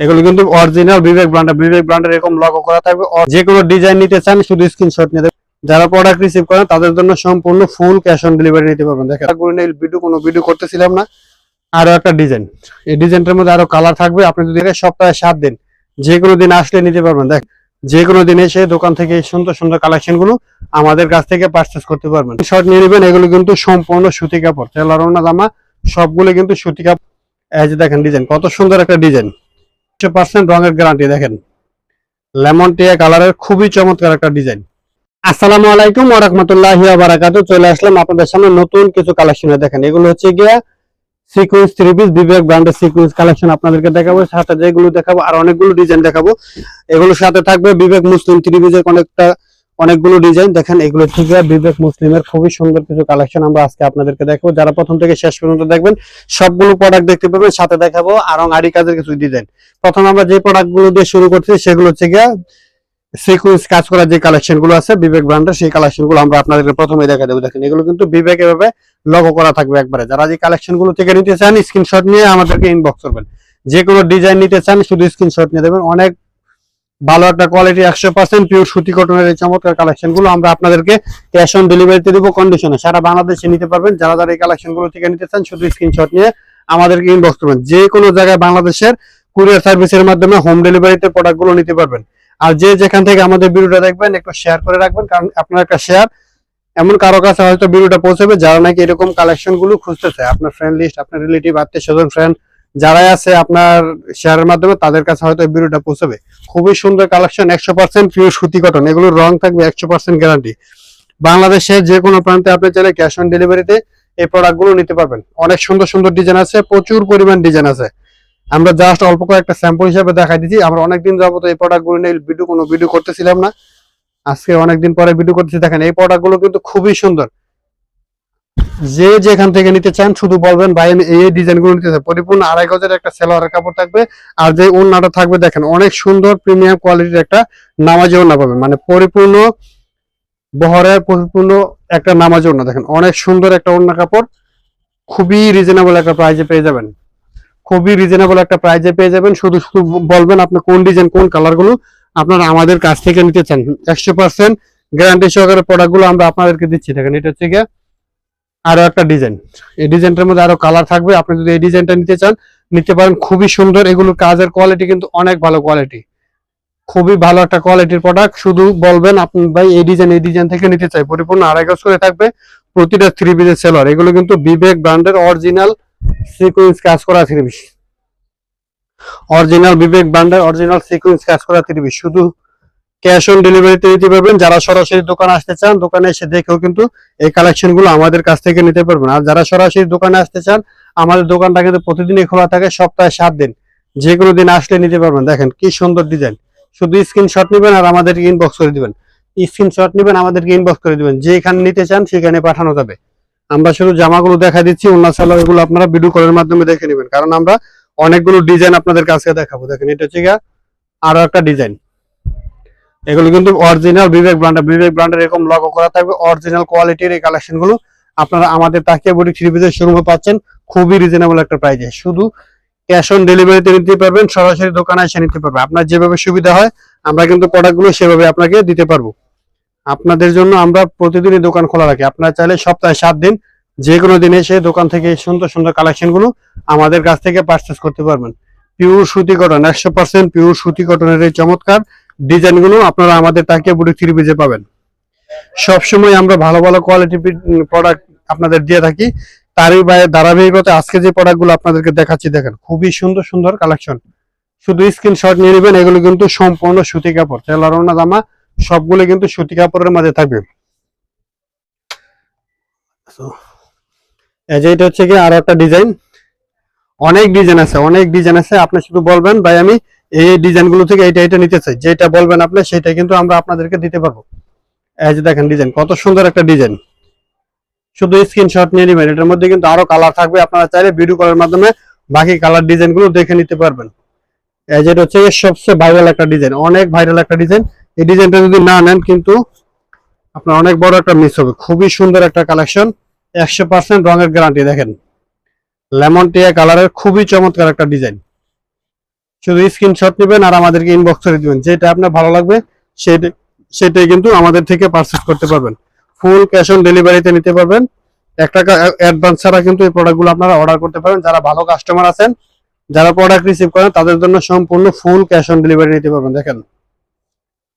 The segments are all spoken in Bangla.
এগুলো কিন্তু অরিজিনাল বিবেক ব্র্যান্ডের বিবেক ব্র্যান্ডের এরকম লগো করা থাকবে। যে কোনো ডিজাইন নিতে চান, শুধু স্ক্রিনশট দেবেন। যারা প্রোডাক্ট রিসিভ করেন, তাদের জন্য সম্পূর্ণ ফুল ক্যাশ অন ডেলিভারি নিতে পারবেন। দেখেন ভিডিও কোনো ভিডিও করতেছিলাম না। আরও একটা ডিজাইন এই ডিজাইনটার মধ্যে আরও কালার থাকবে। আপনি যদি সপ্তাহে সাত দিন, যে কোনো দিন আসলে নিতে পারবেন। দেখ, যে কোনো দিন এসে দোকান থেকে সুন্দর সুন্দর কালেকশনগুলো আমাদের কাছ থেকে পারচেস করতে পারবেন। শর্ট নিয়ে নেবেন, এগুলো কিন্তু সম্পূর্ণ সুতি কাপড়। তেলার ওনা জামা, সবগুলো কিন্তু সুতি কাপড়। এই যে দেখেন ডিজাইন কত সুন্দর একটা ডিজাইন পার্সেন্ট রঙের গ্যারান্টি দেখেন লেমন টিয়া কালারের খুবই চমৎকার একটা ডিজাইন আসসালামু আলাইকুম বারাকাতুহু চলে আসলাম আপনাদের সামনে নতুন কিছু কালেকশনে দেখেন এগুলো হচ্ছে গিয়া সিকোয়েন্স থ্রি পিস বিবেক ব্র্যান্ডের সিকোয়েন্স কালেকশন আপনাদেরকে দেখাবো সাথে যেগুলো দেখাবো আর অনেকগুলো ডিজাইন দেখাবো এগুলোর সাথে থাকবে বিবেক মুসলিম থ্রি পিসের অনেকটা অনেকগুলো ডিজাইন দেখেন, এগুলো থেকে বিবেক মুসলিমের খুবই সুন্দর কিছু কালেকশন আমরা আজকে আপনাদেরকে দেখাবো। যারা প্রথম থেকে শেষ পর্যন্ত দেখবেন, সবগুলো প্রোডাক্ট দেখতে পাবেন, সাথে দেখাবো আর আড়ি কাজের কিছু ডিজাইন প্রথম আমরা যে প্রোডাক্টগুলো দিয়ে শুরু করছি, সেগুলো হচ্ছে গিয়া সিকুয়েন্স কাজ করা যে কালেকশনগুলো আছে, বিবেক ব্র্যান্ডের সেই কালেকশনগুলো আমরা আপনাদেরকে প্রথমে দেখা দেবো। দেখেন, এগুলো কিন্তু বিবেক এভাবে লগো করা থাকবে একবারে। যারা যে কালেকশনগুলো থেকে নিতে চান স্ক্রিনশট নিয়ে আমাদেরকে ইনবক্স করবেন। যে কোনো ডিজাইন নিতে চান, শুধু স্ক্রিনশট নিয়ে দেবেন। অনেক ভালো একটা কোয়ালিটি একশো পার্সেন্ট পিওর সুতি কটনের এই চমৎকার কালেকশনগুলো আমরা আপনাদেরকে ক্যাশ অন ডেলিভারিতে দেবো কন্ডিশনে সারা বাংলাদেশে নিতে পারবেন। যারা যারা এই কালেকশনগুলো থেকে নিতে চান, শুধু স্ক্রিনশট নিয়ে আমাদেরকে ইনবক্স করবেন। যে কোনো জায়গায় বাংলাদেশের কুরিয়ার সার্ভিসের মাধ্যমে হোম ডেলিভারিতে প্রোডাক্টগুলো নিতে পারবেন। আর যে যেখান থেকে আমাদের ভিডিওটা দেখবেন, একটু শেয়ার করে রাখবেন। কারণ আপনার একটা শেয়ার এমন কারও কাছে হয়তো ভিডিওটা পৌঁছাবে যারা নাকি এরকম কালেকশনগুলো খুঁজতেছে। আপনার ফ্রেন্ড লিস্ট আপনার রিলেটিভ আত্মীয় স্বজন ফ্রেন্ড যারাই আছে আপনার শেয়ারের মাধ্যমে, তাদের কাছে হয়তো ভিডিওটা পৌঁছাবে। খুবই সুন্দর কালেকশন একশো পার্সেন্ট পিওর সুতি কটন এগুলোর রং থাকবে একশো পার্সেন্ট গ্যারান্টি বাংলাদেশের যে কোনো প্রান্তে আপনি চাইলে ক্যাশ অন ডেলিভারিতে এই প্রোডাক্টগুলো নিতে পারবেন। অনেক সুন্দর সুন্দর ডিজাইন আছে, প্রচুর পরিমাণ ডিজাইন আছে। আমরা জাস্ট অল্প কয়েকটা স্যাম্পল হিসাবে দেখাই দিচ্ছি। আমরা অনেকদিন যাবত এই প্রোডাক্টগুলো নিয়ে ভিডিও কোনো ভিডিও করতেছিলাম না। আজকে অনেকদিন পরে ভিডিও করতেছি। দেখেন, এই প্রোডাক্টগুলো কিন্তু খুবই সুন্দর। যে যেখান থেকে নিতে চান, শুধু বলবেন, ভাই, আমি এই ডিজাইনগুলো নিতে চাই। পরিপূর্ণ আড়াই গজের একটা সেলোয়ারের কাপড় থাকবে। আর যে ওড়নাটা থাকবে, দেখেন, অনেক সুন্দর প্রিমিয়াম কোয়ালিটির একটা নামাজি ওড়না পাবেন। মানে পরিপূর্ণ বহরের পরিপূর্ণ একটা নামাজি ওড়না। দেখেন, অনেক সুন্দর একটা ওড়না কাপড়। খুবই রিজনেবল একটা প্রাইজে পেয়ে যাবেন। খুবই রিজনেবল একটা প্রাইজে পেয়ে যাবেন। শুধু শুধু বলবেন আপনি কোন ডিজাইন, কোন কালারগুলো আপনারা আমাদের কাছ থেকে নিতে চান। একশো পার্সেন্ট গ্যারান্টি সহকারে প্রোডাক্টগুলো আমরা আপনাদেরকে দিচ্ছি। দেখেন, এটা হচ্ছে গিয়ে আরও একটা ডিজাইন। এই ডিজাইনটার মধ্যে আরও কালার থাকবে। আপনি যদি এই ডিজাইনটা নিতে চান, নিতে পারেন। খুবই সুন্দর। এগুলোর কাজের কোয়ালিটি কিন্তু অনেক ভালো কোয়ালিটি খুবই ভালো একটা কোয়ালিটির প্রোডাক্ট শুধু বলবেন, আপনি ভাই, এই ডিজাইন এই ডিজাইন থেকে নিতে চাই। পরিপূর্ণ আড়াই গজ করে থাকবে। প্রতিটা থ্রি পিসের সেলার এগুলো কিন্তু বিবেক ব্র্যান্ডের অরিজিনাল সিকুয়েন্স কাজ করা থ্রি পিস অরিজিনাল বিবেক ব্র্যান্ডের অরিজিনাল সিকুয়েন্স কাজ করা থ্রি পিস শুধু ক্যাশ অন ডেলিভারিতে নিতে পারবেন। যারা সরাসরি দোকানে আসতে চান, দোকানে এসে দেখেও কিন্তু এই কালেকশনগুলো আমাদের কাছ থেকে নিতে পারবেন। আর যারা সরাসরি দোকানে আসতে চান, আমাদের দোকানটা কিন্তু প্রতিদিনই খোলা থাকে, সপ্তাহে সাত দিন। যে কোনো দিন আসলে নিতে পারবেন। দেখেন কি সুন্দর ডিজাইন শুধু স্ক্রিনশট নেবেন আর আমাদেরকে ইনবক্স করে দিবেন। স্ক্রিনশট নেবেন, আমাদেরকে ইনবক্স করে দিবেন। যেখানে নিতে চান, সেখানে পাঠানো যাবে। আমরা শুধু জামাগুলো দেখা দিচ্ছি অন্য সালোয়ার এগুলো আপনারা ভিডিও কলের মাধ্যমে দেখে নেবেন। কারণ আমরা অনেকগুলো ডিজাইন আপনাদের কাছে দেখাবো। দেখেন এটা হচ্ছে আরও একটা ডিজাইন এগুলো কিন্তু অরিজিনাল বিবেক ব্র্যান্ডের বিবেক ব্র্যান্ডের এরকম লগো করা থাকবে অরিজিনাল কোয়ালিটির এই কালেকশনগুলো আপনারা আমাদের তাকিয়া বুটি থ্রি পিসের শোরুমে পাচ্ছেন, খুবই রিজনেবল একটা প্রাইজে শুধু ক্যাশ অন ডেলিভারিতে নিতে পারবেন, সরাসরি দোকানে এসে নিতে পারবেন। আপনার যেভাবে সুবিধা হয়, আমরা কিন্তু প্রোডাক্টগুলো সেভাবে আপনাকে দিতে পারব। আপনাদের জন্য আমরা প্রতিদিনই দোকান খোলা রাখি। আপনারা চাইলে সপ্তাহে সাত দিন যে কোনো দিন এসে দোকান থেকে সুন্দর সুন্দর কালেকশনগুলো আমাদের কাছ থেকে পারচেস করতে পারবেন। পিওর সুতি কটন একশো পার্সেন্ট পিওর সুতি কটনের এই চমৎকার ডিজাইনগুলো আপনারা আমাদের তাকিয়া বুটি থ্রি পিসে পাবেন। সবসময় আমরা ভালো ভালো কোয়ালিটি প্রোডাক্ট আপনাদের দিয়ে থাকি। তারই বাইরে ধারাবাহিকতা আজকে যে প্রোডাক্টগুলো আপনাদেরকে দেখাচ্ছি, দেখেন, খুবই সুন্দর সুন্দর কালেকশন শুধু স্ক্রিনশট নিয়ে নেবেন, এগুলো কিন্তু সম্পূর্ণ সুতি কাপড়। তেলার ওনা জামা, সবগুলো কিন্তু সুতি কাপড়ের মাঝে থাকবে। এটা হচ্ছে কি আরও একটা ডিজাইন অনেক ডিজাইন আছে, অনেক ডিজাইন আছে। আপনি শুধু বলবেন, ভাই, আমি এই ডিজাইনগুলো থেকে এইটা এটা নিতে চাই। যেটা বলবেন আপনি সেটা কিন্তু আমরা আপনাদেরকে দিতে পারব। এই যে দেখেন ডিজাইন, কত সুন্দর একটা ডিজাইন। শুধু স্ক্রিনশট নিয়ে নেবেন, এটার মধ্যে কিন্তু আরও কালার থাকবে। আপনারা চাইলে ভিডিও কলের মাধ্যমে বাকি কালার ডিজাইনগুলো দেখে নিতে পারবেন। এই যেটা হচ্ছে সবচেয়ে ভাইরাল একটা ডিজাইন, অনেক ভাইরাল একটা ডিজাইন। এই ডিজাইনটা যদি না নেন কিন্তু আপনার অনেক বড় একটা মিস হবে। খুবই সুন্দর একটা কালেকশন একশো পার্সেন্ট রঙের গ্যারান্টি দেখেন লেমন টিয়া কালারের খুবই চমৎকার একটা ডিজাইন। শুধু স্ক্রিনশট নেবেন আর আমাদেরকে ইনবক্স করে দিবেন। যেটা আপনার ভালো লাগবে, সেটা, সেটাই কিন্তু আমাদের থেকে পারচেস করতে পারবেন। ফুল ক্যাশ অন ডেলিভারিতে নিতে পারবেন। এক টাকা অ্যাডভান্স ছাড়া কিন্তু এই প্রোডাক্টগুলো আপনারা অর্ডার করতে পারেন। যারা ভালো কাস্টমার আছেন, যারা প্রোডাক্ট রিসিভ করেন, তাদের জন্য সম্পূর্ণ ফুল ক্যাশ অন ডেলিভারি নিতে পারবেন। দেখেন,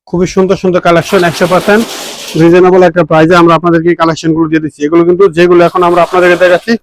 খুবই সুন্দর সুন্দর কালেকশন একশো পার্সেন্ট রিজনেবল একটা প্রাইসে আমরা আপনাদেরকে কালেকশনগুলো দিয়ে দিচ্ছি। এগুলো কিন্তু যেগুলো এখন আমরা আপনাদেরকে দেখাচ্ছি